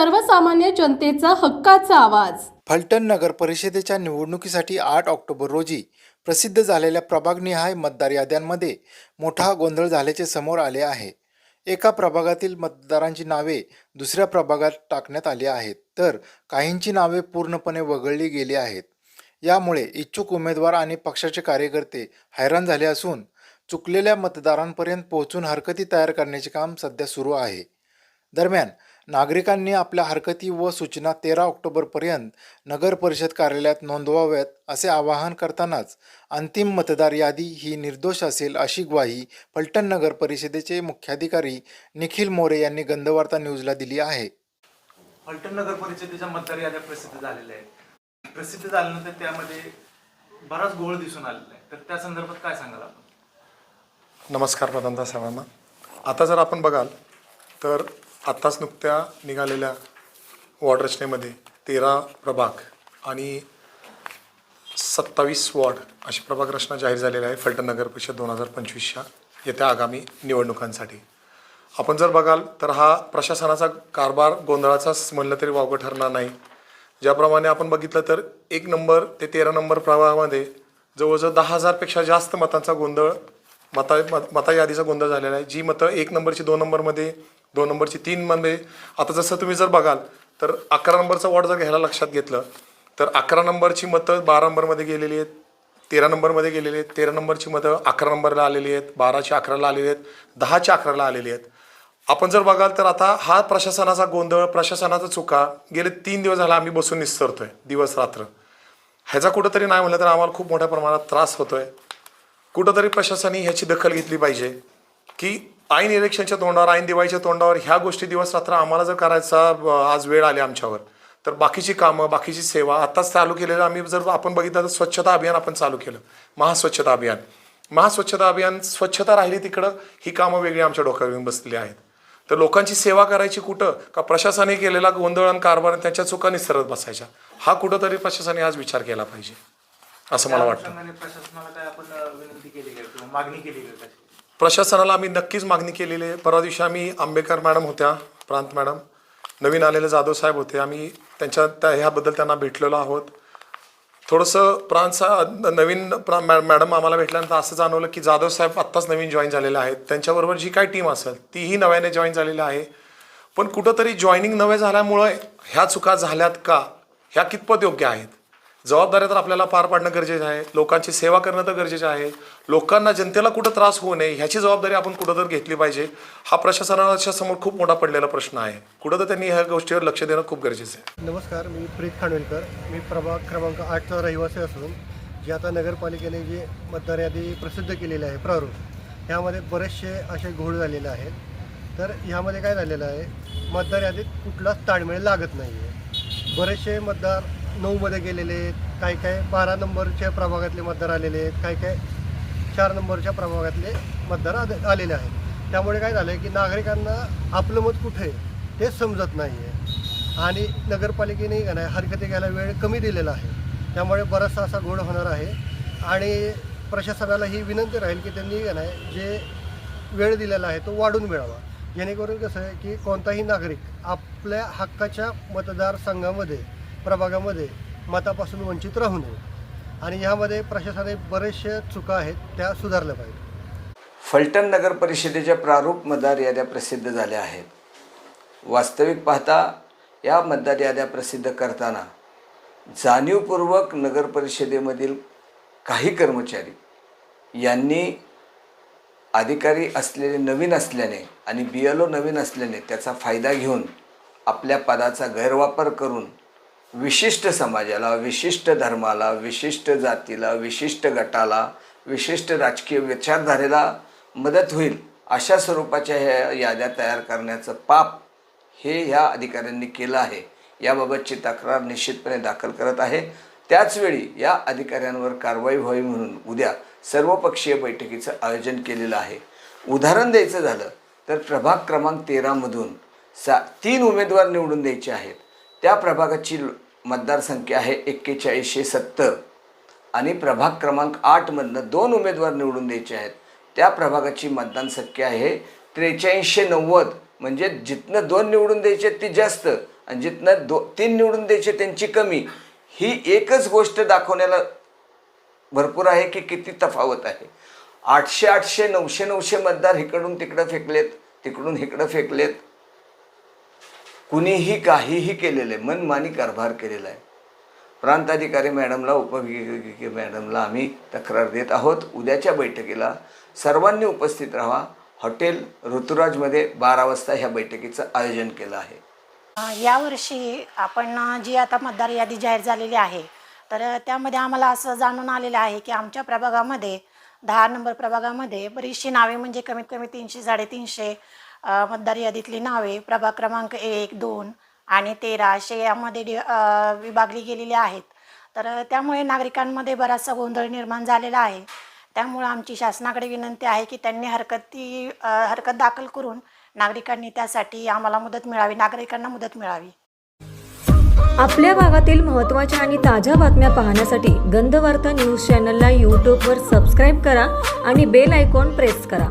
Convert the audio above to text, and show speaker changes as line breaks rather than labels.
सर्वसामान्य जनतेचा हक्काचा आवाज.
फलटण नगर परिषदेच्या निवडणुकीसाठी आठ ऑक्टोबर रोजी प्रसिद्ध झालेल्या प्रभागनिहाय मतदार याद्यांमध्ये मोठा गोंधळ झाल्याचे समोर आले आहे. एका प्रभागातील मतदारांची नावे दुसऱ्या प्रभागात टाकण्यात आली आहेत तर काहींची नावे पूर्णपणे वगळली गेली आहेत. यामुळे इच्छुक उमेदवार आणि पक्षाचे कार्यकर्ते हैराण झाले असून चुकलेल्या मतदारांपर्यंत पोहोचून हरकती तयार करण्याचे काम सध्या सुरू आहे. दरम्यान नागरिकांनी आपल्या हरकती व सूचना तेरा ऑक्टोबरपर्यंत नगर परिषद कार्यालयात नोंदवाव्यात असे आवाहन करतानाच अंतिम मतदार यादी ही निर्दोष असेल अशी ग्वाही फलटण नगर परिषदेचे मुख्याधिकारी निखिल मोरे यांनी गंधवार्ता न्यूजला दिली आहे.
फलटण नगर परिषदेच्या मतदार याद्या प्रसिद्ध झालेल्या आहेत. प्रसिद्ध झाल्यानंतर त्यामध्ये बराच गोळ दिसून आलेला आहे. तर त्या संदर्भात काय सांगाल आपण?
नमस्कार प्रधानता सर्वांना आता जर आपण बघाल तर आत्ताच नुकत्या निघालेल्या वॉर्ड रचनेमध्ये तेरा प्रभाग आणि सत्तावीस वॉर्ड अशी प्रभाग रचना जाहीर झालेली आहे फलटण नगर परिषद दोन हजार पंचवीसच्या येत्या आगामी निवडणुकांसाठी. आपण जर बघाल तर हा प्रशासनाचा कारभार गोंधळाचाच म्हणलं तरी वावगं ठरणार नाही. ज्याप्रमाणे आपण बघितलं तर एक नंबर ते तेरा नंबर प्रभागामध्ये जवळजवळ दहा हजारपेक्षा जास्त मतांचा गोंधळ मता मता यादीचा गोंधळ झालेला आहे. जी मतं एक नंबरची दोन नंबरमध्ये दोन नंबरची तीनमध्ये आता जसं तुम्ही जर बघाल तर अकरा नंबरचा वॉर्ड जर घ्यायला लक्षात घेतलं तर अकरा नंबरची मतं बारा नंबरमध्ये गेलेली आहेत. तेरा नंबरमध्ये गेलेली आहेत. तेरा नंबरची मतं अकरा नंबरला आलेली आहेत. बाराची अकराला आलेली आहेत. दहाची अकराला आलेली आहेत. आपण जर बघाल तर आता हा प्रशासनाचा गोंधळ प्रशासनाचा चुका गेले तीन दिवस झाला आम्ही बसून निस्तरतोय दिवस रात्र. ह्याचा कुठंतरी नाही म्हणलं तर आम्हाला खूप मोठ्या प्रमाणात त्रास होतोय. कुठंतरी प्रशासनाने ह्याची दखल घेतली पाहिजे की ऐन इलेक्शनच्या तोंडावर ऐन दिवाळीच्या तोंडावर ह्या गोष्टी दिवस रात्र आम्हाला जर करायचा आज वेळ आली आमच्यावर तर बाकीची कामं बाकीची सेवा आत्ताच चालू केलेलं आम्ही जर आपण बघितलं तर स्वच्छता अभियान आपण चालू केलं. महास्वच्छता अभियान. महास्वच्छता अभियान स्वच्छता राहिली तिकडं ही कामं वेगळी आमच्या डोक्यावर येऊन बसलेली आहेत. तर लोकांची सेवा करायची कुठं? का प्रशासनाने केलेला गोंधळ आणि कारभार आणि त्याच्या चुका निसरत बसायच्या? हा कुठंतरी प्रशासनाने आज विचार केला पाहिजे. असं मला वाटतं.
प्रशासनाला काय आपण अं, विनंती केली का? किंवा मागणी केली का कशी
प्रशासनाला आम्ही नक्कीच मागणी केलेली आहे. परवा दिवशी आम्ही आंबेकर मॅडम होत्या प्रांत मॅडम. नवीन आलेले जाधव साहेब होते. आम्ही त्यांच्या त्या ह्याबद्दल त्यांना भेटलेलो आहोत. थोडंसं प्रांत सा नवीन प्रा मॅ मॅडम आम्हाला भेटल्यानंतर असं जाणवलं की जाधव साहेब आत्ताच नवीन जॉईन झालेले आहेत. त्यांच्याबरोबर जी काय टीम असेल तीही नव्याने जॉईन झालेली आहे. पण कुठंतरी जॉईनिंग नवे झाल्यामुळे ह्या चुका झाल्यात का? ह्या कितपत योग्य आहेत? जबाबदाऱ्या तर आपल्याला पार पाडणं गरजेचं आहे. लोकांची सेवा करणं तर गरजेचं आहे. लोकांना जनतेला कुठं त्रास होऊ नये ह्याची जबाबदारी आपण कुठं तर घेतली पाहिजे. हा प्रशासनाच्या समोर खूप मोठा पडलेला प्रश्न आहे. कुठं तर त्यांनी ह्या गोष्टीवर लक्ष देणं खूप गरजेचं आहे.
नमस्कार मी प्रीत खानवेलकर. मी प्रभाग क्रमांक आठचा रहिवासी असून जे आता नगरपालिकेने जे मतदार यादी प्रसिद्ध केलेली आहे प्रारूप ह्यामध्ये बरेचसे असे घोळ झालेले आहेत. तर ह्यामध्ये काय झालेलं आहे? मतदार यादीत कुठलाच ताळमेळ लागत नाही आहे बरेचसे मतदार नऊमध्ये गेलेले आहेत. काही काय? बारा नंबरच्या प्रभागातले मतदार आलेले आहेत. काही काय? चार नंबरच्या प्रभागातले मतदार आले- आलेले आहेत. त्यामुळे काय झालं आहे की नागरिकांना आपलं मत कुठे आहे ते समजत नाही आहे आणि नगरपालिकेने का नाही हरकती घ्यायला वेळ कमी दिलेला आहे. त्यामुळे बराचसा असा घोळ होणार आहे. आणि प्रशासनाला ही विनंती राहील की त्यांनी का नाही जे वेळ दिलेला आहे तो वाढून मिळावा. जेणेकरून कसं आहे की कोणताही नागरिक आपल्या हक्काच्या मतदारसंघामध्ये प्रभागामध्ये मतापासून वंचित राहू नये. आणि ह्यामध्ये प्रशासनाने बरेचशा चुका आहेत त्या सुधारल्या पाहिजे
फलटण नगर परिषदेच्या प्रारूप मतदार याद्या प्रसिद्ध झाल्या आहेत. वास्तविक पाहता या मतदार याद्या प्रसिद्ध करताना जाणीवपूर्वक नगर परिषदेमधील काही कर्मचारी यांनी अधिकारी असलेले नवीन असल्याने आणि बी एल ओ नवीन असल्याने त्याचा फायदा घेऊन आपल्या पदाचा गैरवापर करून विशिष्ट समाजाला विशिष्ट धर्माला विशिष्ट जातीला विशिष्ट गटाला विशिष्ट राजकीय विचारधारेला मदत होईल अशा स्वरूपाच्या ह्या याद्या तयार करण्याचं पाप हे ह्या अधिकाऱ्यांनी केलं आहे. याबाबतची तक्रार निश्चितपणे दाखल करत आहे. त्याचवेळी या अधिकाऱ्यांवर कारवाई व्हावी म्हणून उद्या सर्वपक्षीय बैठकीचं आयोजन केलेलं आहे. उदाहरण द्यायचं झालं तर प्रभाग क्रमांक तेरामधून सा तीन उमेदवार निवडून द्यायचे आहेत. त्या प्रभागाची मतदारसंख्या आहे एक्केचाळीसशे सत्तर. आणि प्रभाग क्रमांक आठमधनं दोन उमेदवार निवडून द्यायचे आहेत. त्या प्रभागाची मतदान संख्या आहे त्रेचाळीसशे नव्वद. म्हणजे जिथनं दोन निवडून द्यायचे आहेत ती जास्त आणि जिथनं दो तीन निवडून द्यायचे त्यांची कमी. ही एकच गोष्ट दाखवण्याला भरपूर आहे की किती तफावत आहे. आठशे आठशे नऊशे नऊशे मतदार इकडून तिकडं फेकलेत तिकडून इकडं फेकलेत. कुणीही काहीही केलेलं आहे. मनमानी कारभार केलेला आहे. प्रांताधिकारी मॅडमला उपविभागीय मॅडमला आम्ही तक्रार देत आहोत. उद्याच्या बैठकीला सर्वांनी उपस्थित राहा. हॉटेल ऋतुराजमध्ये बारा वाजता ह्या बैठकीचं आयोजन केलं आहे.
यावर्षी आपण जी आता मतदार यादी जाहीर झालेली आहे तर त्यामध्ये आम्हाला असं जाणून आलेलं आहे की आमच्या प्रभागामध्ये दहा नंबर प्रभागामध्ये बरीचशी नावे म्हणजे कमीत कमी तीनशे साडेतीनशे मतदार यादीतली नावे प्रभाग क्रमांक एक दोन आणि तेरा असे यामध्ये डि विभागली गेलेली आहेत. तर त्यामुळे नागरिकांमध्ये बराचसा गोंधळ निर्माण झालेला आहे. त्यामुळं आमची शासनाकडे विनंती आहे की त्यांनी हरकती हरकत दाखल करून नागरिकांनी त्यासाठी आम्हाला मदत मिळावी नागरिकांना मदत मिळावी.
आपल्या भागातील महत्त्वाच्या आणि ताज्या बातम्या पाहण्यासाठी गंधवार्ता न्यूज चॅनलला यूट्यूबवर सबस्क्राईब करा आणि बेल आयकॉन प्रेस करा.